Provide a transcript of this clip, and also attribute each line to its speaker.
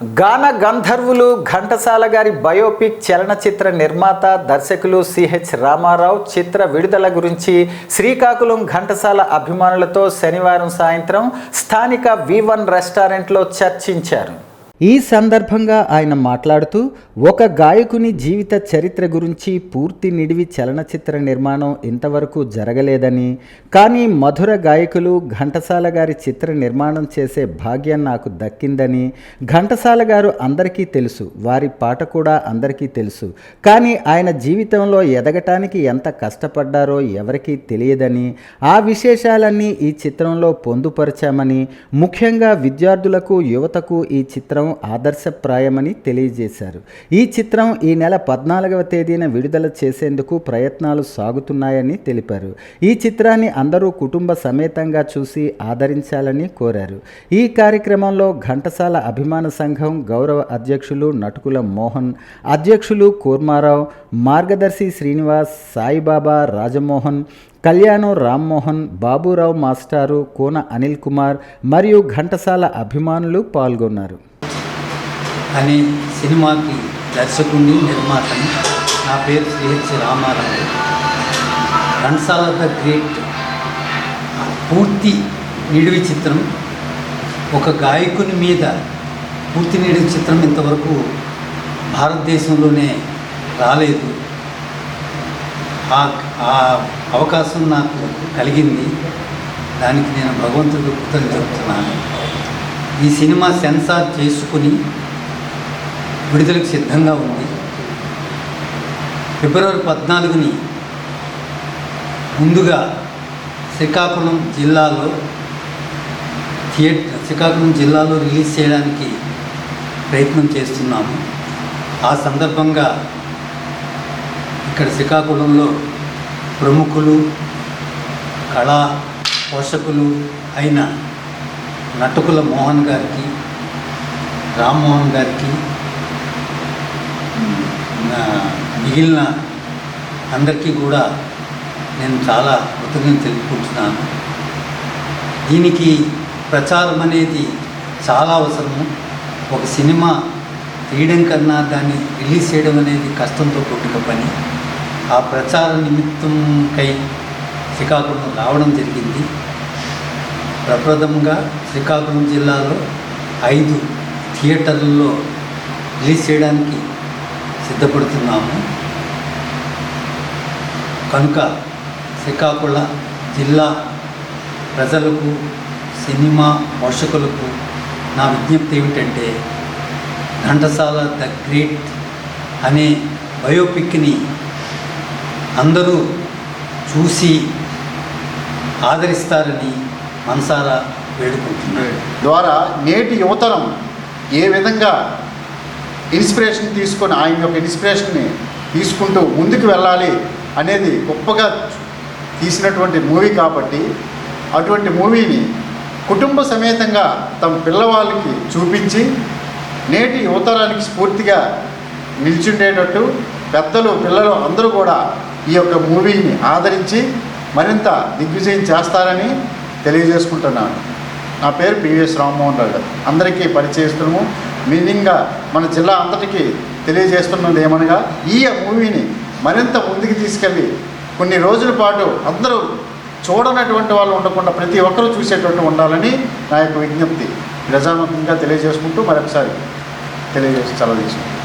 Speaker 1: గాన గంధర్వులు ఘంటసాల గారి బయోపిక్ చలనచిత్ర నిర్మాత దర్శకులు సిహెచ్ రామారావు చిత్ర విడుదల గురించి శ్రీకాకుళం ఘంటసాల అభిమానులతో శనివారం సాయంత్రం స్థానిక వి వన్ రెస్టారెంట్లో చర్చించారు. ఈ సందర్భంగా ఆయన మాట్లాడుతూ ఒక గాయకుని జీవిత చరిత్ర గురించి పూర్తి నిడివి చలనచిత్ర నిర్మాణం ఇంతవరకు జరగలేదని కానీ మధుర గాయకులు ఘంటసాల గారి చిత్ర నిర్మాణం చేసే భాగ్యం నాకు దక్కిందని ఘంటసాల గారు అందరికీ తెలుసు వారి పాట కూడా అందరికీ తెలుసు. కానీ ఆయన జీవితంలో ఎదగటానికి ఎంత కష్టపడ్డారో ఎవరికీ తెలియదని ఆ విశేషాలన్నీ ఈ చిత్రంలో పొందుపరిచామని ముఖ్యంగా విద్యార్థులకు యువతకు ఈ చిత్రం ఆదర్శప్రాయమని తెలియజేశారు. ఈ చిత్రం ఈ నెల పద్నాలుగవ తేదీన విడుదల చేసేందుకు ప్రయత్నాలు సాగుతున్నాయని తెలిపారు. ఈ చిత్రాన్ని అందరూ కుటుంబ సమేతంగా చూసి ఆదరించాలని కోరారు. ఈ కార్యక్రమంలో ఘంటసాల అభిమాన సంఘం గౌరవ అధ్యక్షులు నటుకుల మోహన్ అధ్యక్షులు కూర్మారావు మార్గదర్శి శ్రీనివాస్ సాయిబాబా రాజమోహన్ కళ్యాణం రామ్మోహన్ బాబురావు మాస్టారు కోన అనిల్ కుమార్ మరియు ఘంటసాల అభిమానులు పాల్గొన్నారు.
Speaker 2: అనే సినిమాకి దర్శకుడిని నిర్మాతని నా పేరు శ్రీహెచ్ రామారావు. Kansala the great. పూర్తి నిడివి చిత్రం. ఒక గాయకుని మీద పూర్తి నిడివి చిత్రం ఇంతవరకు భారతదేశంలోనే రాలేదు. ఆ ఆ అవకాశం నాకు కలిగింది. దానికి నేను భగవంతుడికి కృతజ్ఞ చెప్తున్నాను. ఈ సినిమా సెన్సార్ చేసుకుని విడుదలకు సిద్ధంగా ఉంది. ఫిబ్రవరి పద్నాలుగుని ముందుగా శ్రీకాకుళం జిల్లాలో థియేటర్ శ్రీకాకుళం జిల్లాలో రిలీజ్ చేయడానికి ప్రయత్నం చేస్తున్నాము. ఆ సందర్భంగా ఇక్కడ శ్రీకాకుళంలో ప్రముఖులు కళా పోషకులు అయిన నటుకుల మోహన్ గారికి రామ్మోహన్ గారికి మిగిలిన అందరికీ కూడా నేను చాలా కృతజ్ఞత తెలుపుకుంటున్నాను. దీనికి ప్రచారం అనేది చాలా అవసరము. ఒక సినిమా తీయడం కన్నా దాన్ని రిలీజ్ చేయడం అనేది కష్టంతో కూడిన పని. ఆ ప్రచార నిమిత్తంకై శ్రీకాకుళం రావడం జరిగింది. ప్రప్రథమంగా శ్రీకాకుళం జిల్లాలో ఐదు థియేటర్లలో రిలీజ్ చేయడానికి సిద్ధపడుతున్నాము. కనుక శ్రీకాకుళ జిల్లా ప్రజలకు సినిమా పోషకులకు నా విజ్ఞప్తి ఏమిటంటే ఘంటసాల ద గ్రేట్ అనే బయోపిక్ని అందరూ చూసి ఆదరిస్తారని మనసారా వేడుకుంటున్నాడు
Speaker 3: ద్వారా నేటి యువతరం ఏ విధంగా ఇన్స్పిరేషన్ తీసుకొని ఆయన యొక్క ఇన్స్పిరేషన్ని తీసుకుంటూ ముందుకు వెళ్ళాలి అనేది గొప్పగా తీసినటువంటి మూవీ కాబట్టి అటువంటి మూవీని కుటుంబ సమేతంగా తమ పిల్లవాళ్ళకి చూపించి నేటి యువతరానికి స్ఫూర్తిగా నిల్చుండేటట్టు పెద్దలు పిల్లలు అందరూ కూడా ఈ యొక్క మూవీని ఆదరించి మరింత దిగ్విజయం చేస్తారని తెలియజేసుకుంటున్నాను. నా పేరు పివిఎస్ రామ్మోహన్ రెడ్డి. గారు అందరికీ పరిచయిస్తున్నాము మీనింగ్గా మన జిల్లా అంతటికి తెలియజేస్తున్నది ఏమనగా ఈ మూవీని మరింత ముందుకు తీసుకెళ్ళి కొన్ని రోజుల పాటు అందరూ చూడనటువంటి వాళ్ళు ఉండకుండా ప్రతి ఒక్కరూ చూసేటట్టు ఉండాలని నా యొక్క విజ్ఞప్తి. ప్రజాముఖంగా తెలియజేసుకుంటూ మరొకసారి తెలియజేసి చాలా తీసుకుంటాను